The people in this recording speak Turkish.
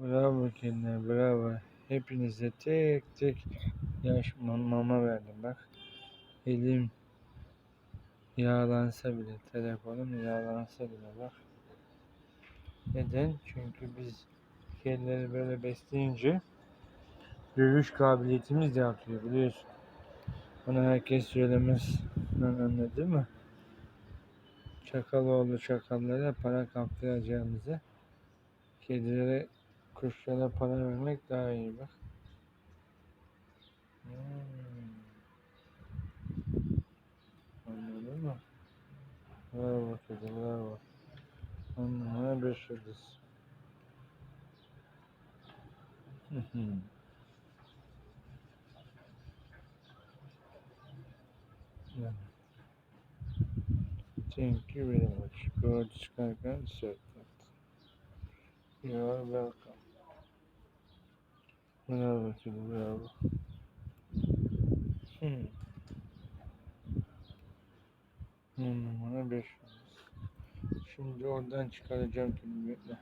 Bravo kendine bravo. Hepinize tek tek yaş mama verdim bak. Elim yağlansa bile telefonum yağlansa bile bak. Neden? Çünkü biz kedileri böyle besleyince dövüş kabiliyetimiz de artıyor biliyorsun. Bunu herkes söylemez. Anladın mı? Çakaloğlu çakallara para kaptıracağımıza kedilere kuşlara para vermek daha iyi bak. Hmm. Anladın mı? Bravo kedi bravo. On numara beş yıldız. Thank you very much. God Skypen said that. You are welcome. Bravo kedi bravo. Hmm. On numara beş yıldız. Şimdi oradan çıkaracağım kedi bekle.